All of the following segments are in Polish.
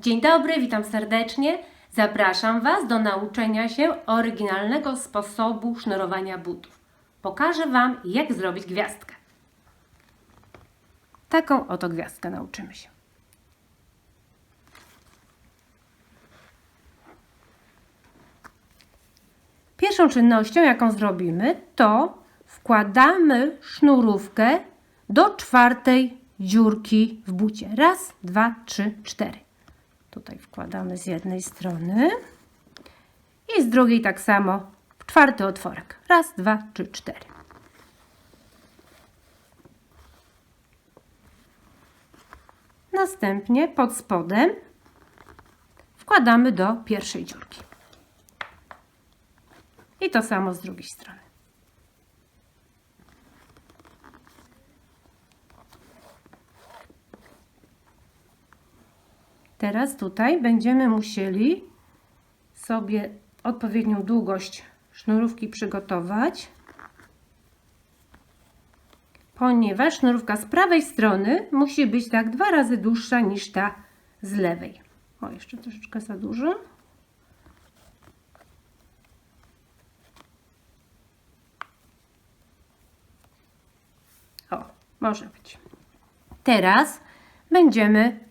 Dzień dobry, witam serdecznie. Zapraszam Was do nauczenia się oryginalnego sposobu sznurowania butów. Pokażę Wam, jak zrobić gwiazdkę. Taką oto gwiazdkę nauczymy się. Pierwszą czynnością, jaką zrobimy, to wkładamy sznurówkę do czwartej dziurki w bucie. Raz, dwa, trzy, cztery. Tutaj wkładamy z jednej strony i z drugiej tak samo w czwarty otworek. Raz, dwa, trzy, cztery. Następnie pod spodem wkładamy do pierwszej dziurki. I to samo z drugiej strony. Teraz tutaj będziemy musieli sobie odpowiednią długość sznurówki przygotować, ponieważ sznurówka z prawej strony musi być tak dwa razy dłuższa niż ta z lewej. O, jeszcze troszeczkę za dużo. O, może być. Teraz będziemy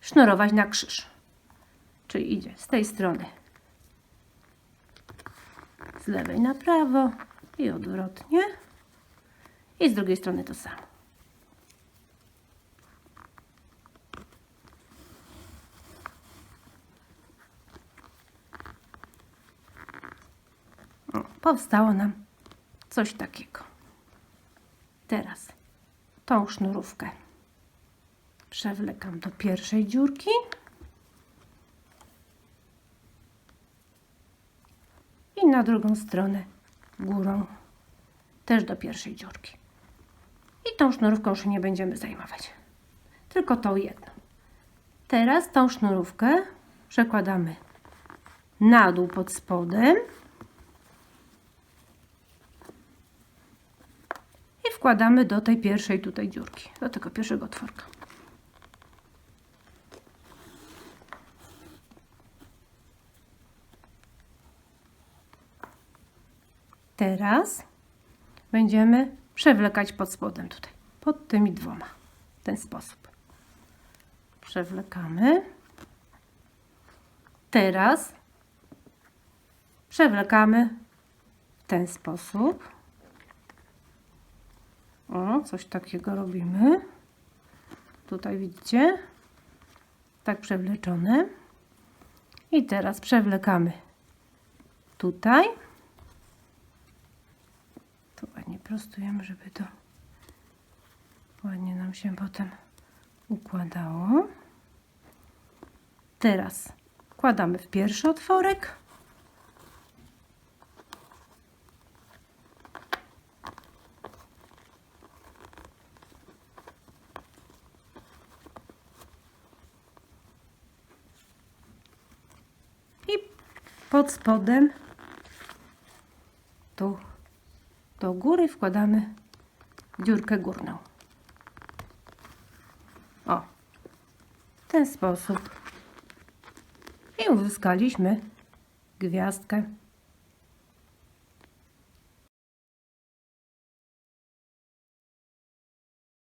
sznurować na krzyż. Czyli idzie z tej strony z lewej na prawo i odwrotnie. I z drugiej strony to samo. Powstało nam coś takiego. Teraz tą sznurówkę przewlekam do pierwszej dziurki. I na drugą stronę górą też do pierwszej dziurki. I tą sznurówką już nie będziemy zajmować. Tylko tą jedną. Teraz tą sznurówkę przekładamy na dół pod spodem. I wkładamy do tej pierwszej tutaj dziurki, do tego pierwszego otworka. Teraz będziemy przewlekać pod spodem tutaj, pod tymi dwoma, w ten sposób. Przewlekamy. Teraz przewlekamy w ten sposób. O, coś takiego robimy. Tutaj widzicie? Tak przewleczone. I teraz przewlekamy tutaj. Tu ładnie prostujemy, żeby to ładnie nam się potem układało. Teraz wkładamy w pierwszy otworek. I pod spodem tu do góry wkładamy dziurkę górną. O, w ten sposób. I uzyskaliśmy gwiazdkę